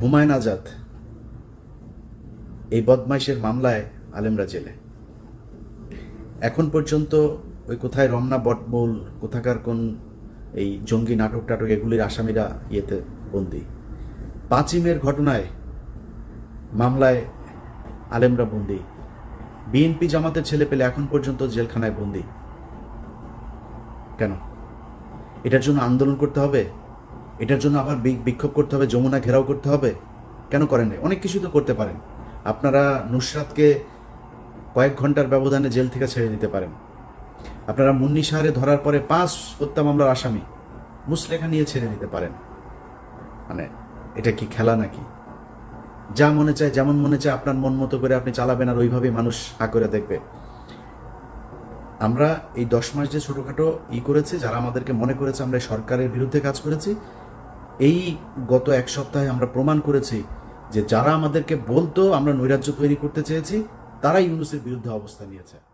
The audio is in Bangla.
হুমায়ুন আজাদ এই বদমাইশের মামলায় আলেমরা জেলে। এখন পর্যন্ত ওই কোথায় রমনা বটমূল, কোথাকার কোন এই জঙ্গি নাটক টাটক এগুলির আসামিরা ইয়েতে বন্দি। পাঁচিমের ঘটনায় মামলায় আলেমরা বন্দি। বিএনপি জামাতের ছেলে পেলে এখন পর্যন্ত জেলখানায় বন্দি। কেন? এটার জন্য আন্দোলন করতে হবে? এটার জন্য আবার বিক্ষোভ করতে হবে, যমুনা ঘেরাও করতে হবে? কেন করেন? অনেক কিছু তো করতে পারেন। আপনারা নুসরাতকে কয়েক ঘণ্টার ব্যবধানে জেল থেকে ছেড়ে দিতে পারেন। আপনারা মুন্নি সাহারে ধরার পরে পাঁচ হত্যা মামলার আসামি মুসলেখা নিয়ে ছেড়ে দিতে পারেন। মানে এটা কি খেলা নাকি? যা মনে চায়, যেমন মনে চায়, আপনার মন মতো করে আপনি চালাবেন আর ওইভাবেই মানুষ হা করে দেখবে। আমরা এই দশ মাস যে ছোটোখাটো ই করেছি, যারা আমাদেরকে মনে করেছে আমরা সরকারের বিরুদ্ধে কাজ করেছি এই গত এক সপ্তাহে আমরা প্রমাণ করেছি যে যারা আমাদেরকে বলতো আমরা নৈরাজ্য তৈরি করতে চেয়েছি, তারাই ইউনুসের বিরুদ্ধে অবস্থা নিয়েছে।